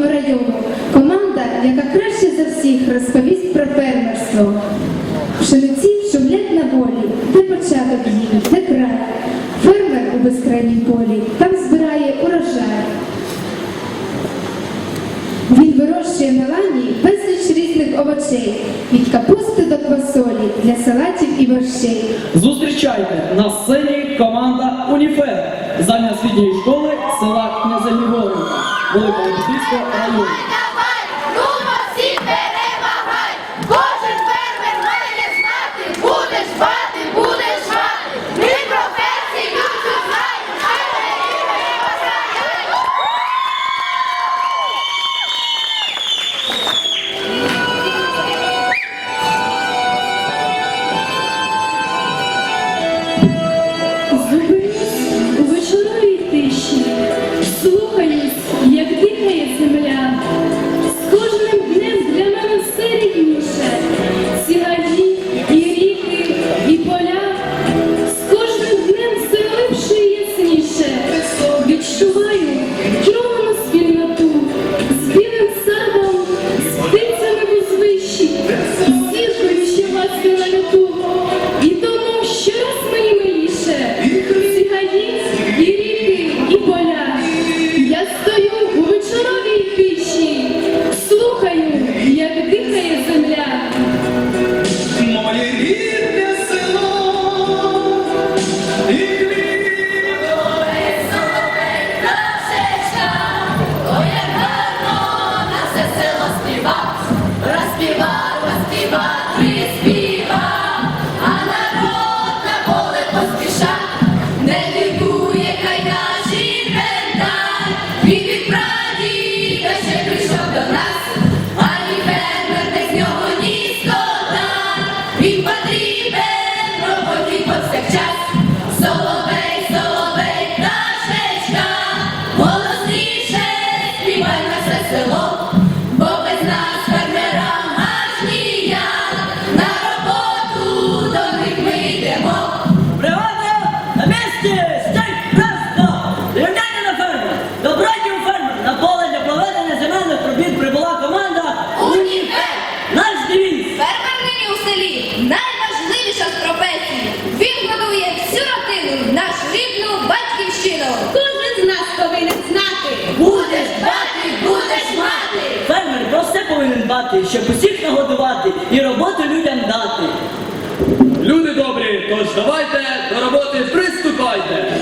Волинському району команда, яка краще за всіх розповість про фермерство. Пшениці шумлять на волі, де початок її, де край. Фермер у безкрайнім полі там збирає урожай. Він вирощує на лані безліч різних овочей, від капусти до квасолі для салатів і борщей. Зустрічайте на сцені Великого району. Щоб усіх нагодувати і роботу людям дати. Люди добрі, тож давайте до роботи приступайте!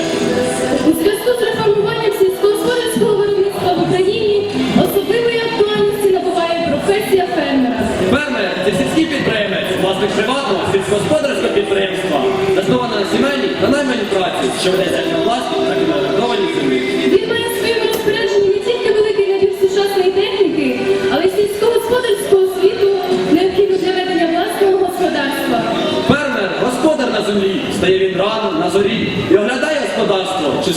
У зв'язку з реформуванням сільськогосподарського виробництва в Україні особливої актуальності набуває професія фермера. Фермер це сільський підприємець, власник приватного сільськогосподарського підприємства, заснована на сімейній та найманій праці, що ведеться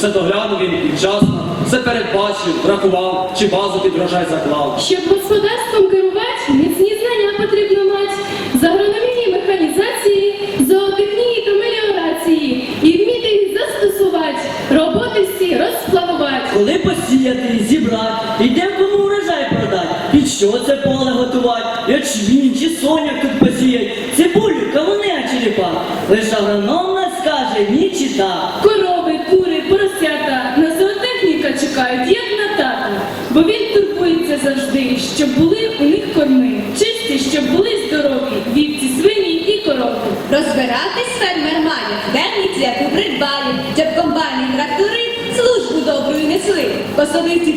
все доглянув він і вчасно, все передбачив, врахував, чи базу під врожай заклав. Щоб господарством керувати, міцні знання потрібно мати з агрономії, механізації, зоотехнії та меліорації і вміти їх застосувати, роботи всі розпланувати. Коли посіяти, зібрати, і де кому урожай продати, під що це поле готувати, ячмінь чи соняк тут посіять, цибулю, кавуни чи ліпа. Лиш агроном нас скаже ні чи так. Поросята на зоотехніка чекають, як на тата, бо він турбується завжди, щоб були у них корми, чисті, щоб були здорові, вівці, свині і коробки. Розбиратись фермер має, техніці, яку придбає, щоб комбайни трактори службу добру несли, по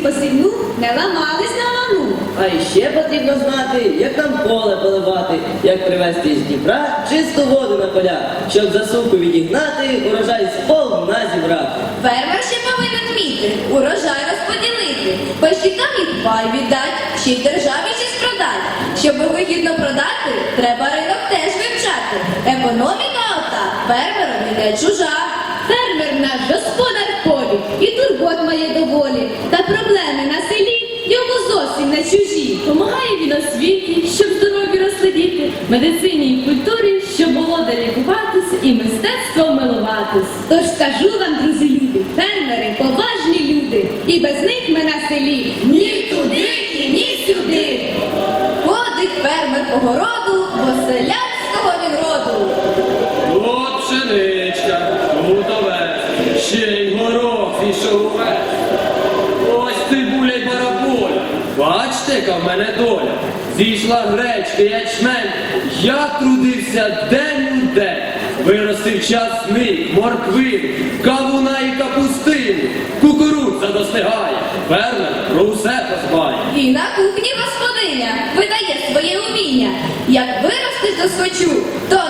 посівну не ламались на лану. А іще потрібно знати, як нам поле поливати, як привезти з Дніпра чисту воду на поля, щоб засуху відігнати, урожай сповна зібрати. Фермер ще повинен вміти, урожай розподілити, пащикам їх пай віддать, ще й державі щось продать. Щоб вигідно продати, треба ринок теж вивчати. Економіка ота фермерові не чужа. Фермер наш господар полі і турбот має доволі. Та проблеми на селі йому чужі. Помагає він освіті, щоб здорові росли діти, медицині і культурі, щоб було де лікуватись і мистецтвом милуватись. Тож скажу вам, друзі люди, фермери поважні люди, і без них ми на селі ні туди, ні сюди. Ходить фермер по городу, бо селянського Бачите, в мене доля. Зійшла гречка, ячмень. Я трудився день у день. Виростив часник, морквин, кавуна і капустину. Кукурудза достигає. Фермер про усе позбає. І на кухні господиня видає своє уміння. Як виростеш до схочу, то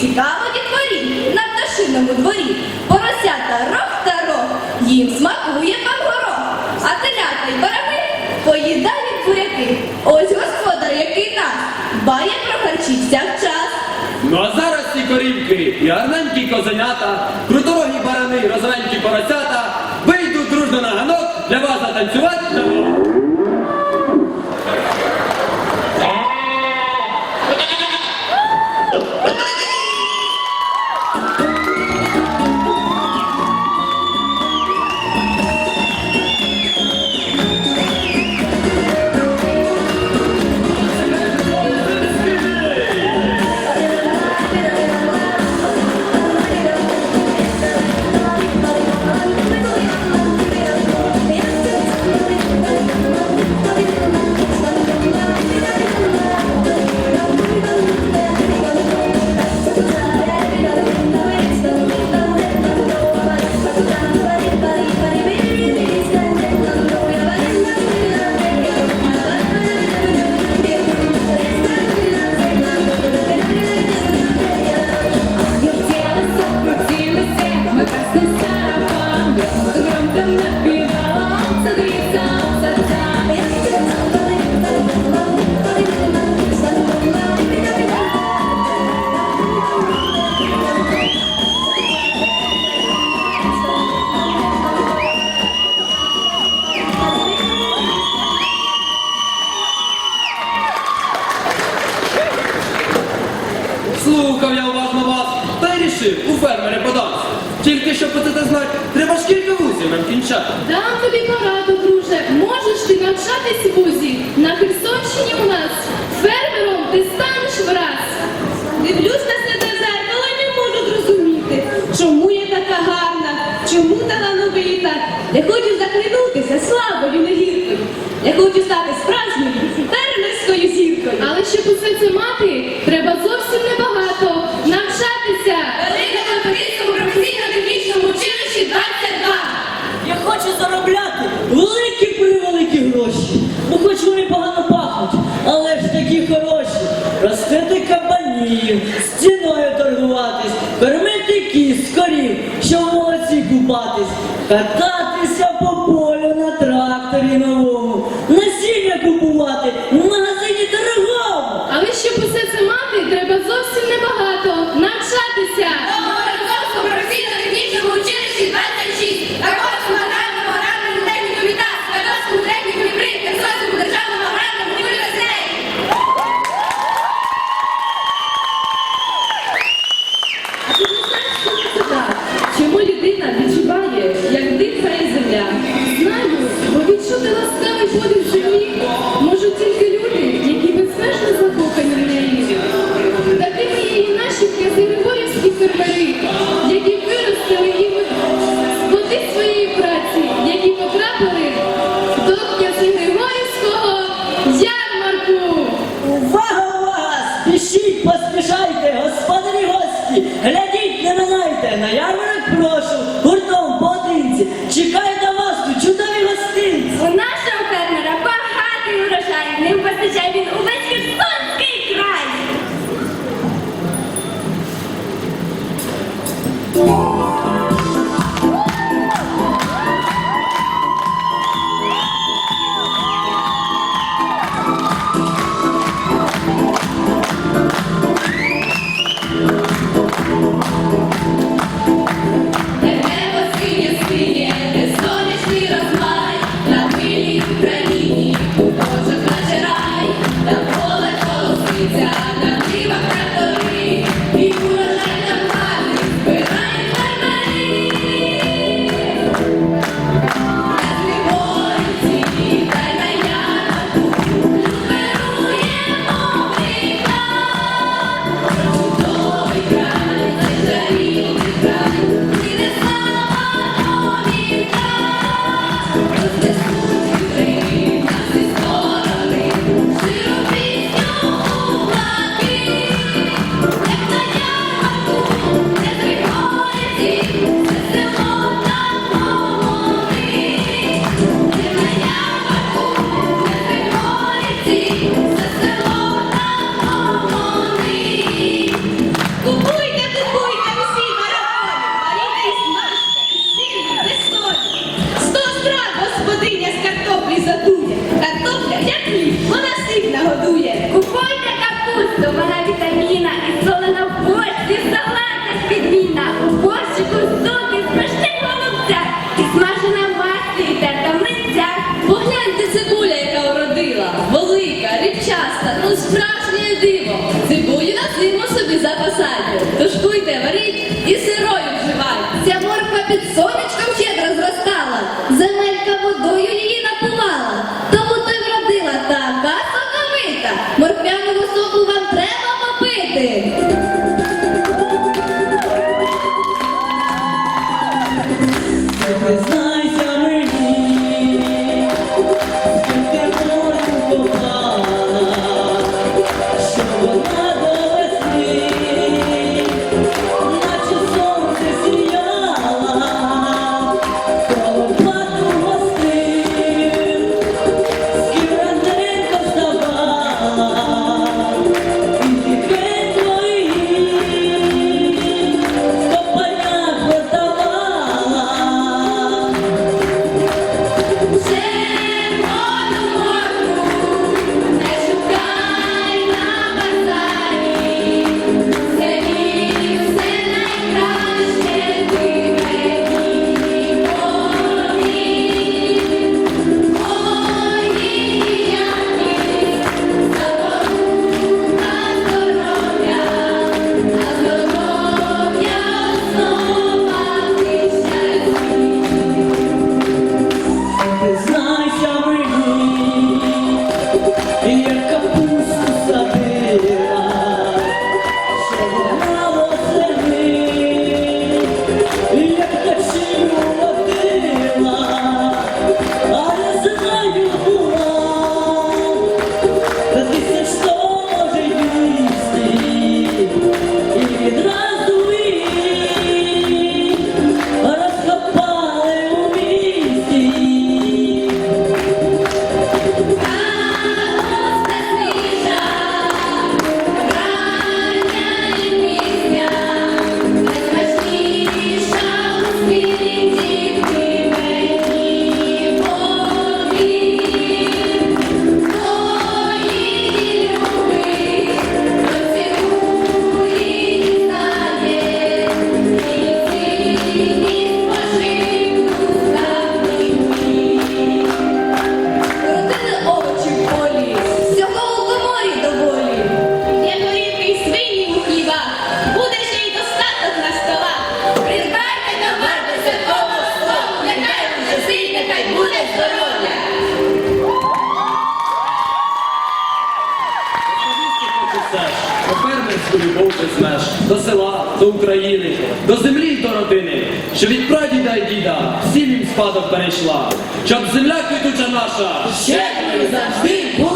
цікаво дітворі на пташиному дворі. Поросята рох та рох, їм смакує пан горох. А телята й барани поїдають буряки. Ось господар, який нас бає про харчі всякчас. Ну а зараз ці корівки і гарненькі козенята, круторогі барани, розовенькі поросята вийдуть дружно на ганок для вас затанцювати. Я хочу захлинутися славою негіркою. Я хочу стати справжньою фермерською зіркою. Але щоб усе це мати, треба зовсім небагато навчатися. Велика Католицькому професійно-технічному училищі 22. Я хочу заробляти великі превеликі гроші. Ну хоч вони погано пахнуть, але ж такі хороші. Ростити кабанів, стіною торгуватись, і скорі, що в молодці купатись, кататися по полю на тракторі новому, насіння купувати в магазині дорогому. Але щоб усе це мати, треба зовсім небагато навчатися. Спішіть, поспішайте, господарі гості, глядіть, не минайте, на ярмарок прошу, гуртом поодинці, чекайте. Меж, до села, до України, до землі до родини, що від прадіда й діда всім їм спадок перейшла, щоб земля квітуча наша Ще завжди була